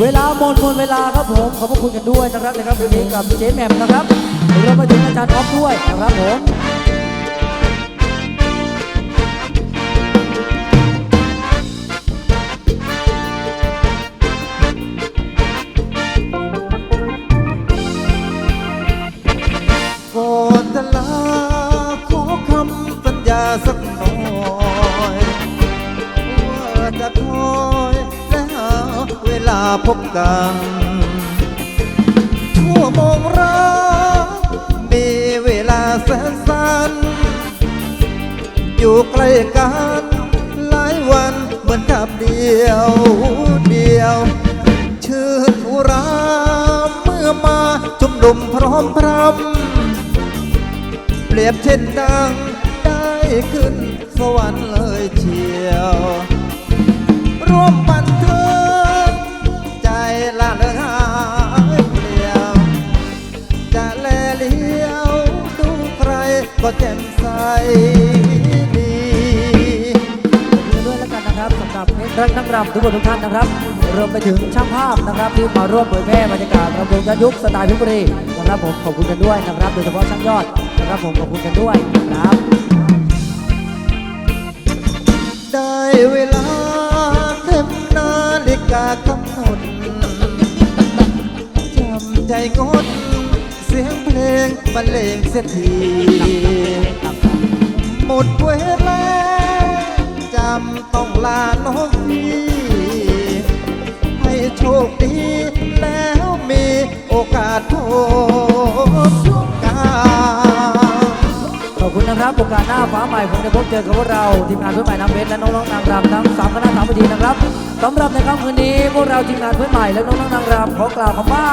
เวลาหมดหมดเวลาครับผมขอบพระคุณกันด้วยนะครับนะครับวันนี้กับเจ๊แหม่มนะครับรามาถึงอาจารย์ออฟด้วยนะครับผมก่อนจะลาขอคำสัญญาสักหน่อยว่าจะคอ พบกันชั่วโมงรักมีเวลาแสนสั้น อยู่ใกล้กันหลายวันเหมือนกับเดียวเดียว ชื่นอุราเมื่อมาจุ่มดุมพร้อมพรำเปรียบเช่นดังได้ขึ้นสวรรค์เลยเก็แจ่มใสดีด้วยแล้วกันนะครับสำหรับเพลงรักนักรำทุกคนทุกท่านนะครับรวมไปถึงช่างภาพนะครับที่มาร่วมเผยแพร่บรรยากาศรำวงย้อนยุคสไตล์พชรบุรีนะครับผมขอบคุณกันด้วยนะครับ โดยเฉพาะช่างยอดนะครับผมขอบคุณกันด้วยนะครับได้เวลาเต็มนาฬิกากำหนดจำใจงดเสียงเพล งบรรเลงเสียทีหมดเวลาจำต้องลาน้องพี่ให้โชคดีแล้วมีโอกาสพบกันขอบคุณนะครับโอกาสหน้าฟ้าใหม่ผมจะพบเจอกับพวกเรา ทีมงานเพื่อนใหม่น้ำเพชรและน้องๆนางรำทั้งสามคณะสามบดีนะครับสำหรับในค่ำคืนนี้พวกเราทีมงานเพื่อนใหม่และน้องๆนางรำขอกล่าวคำว่า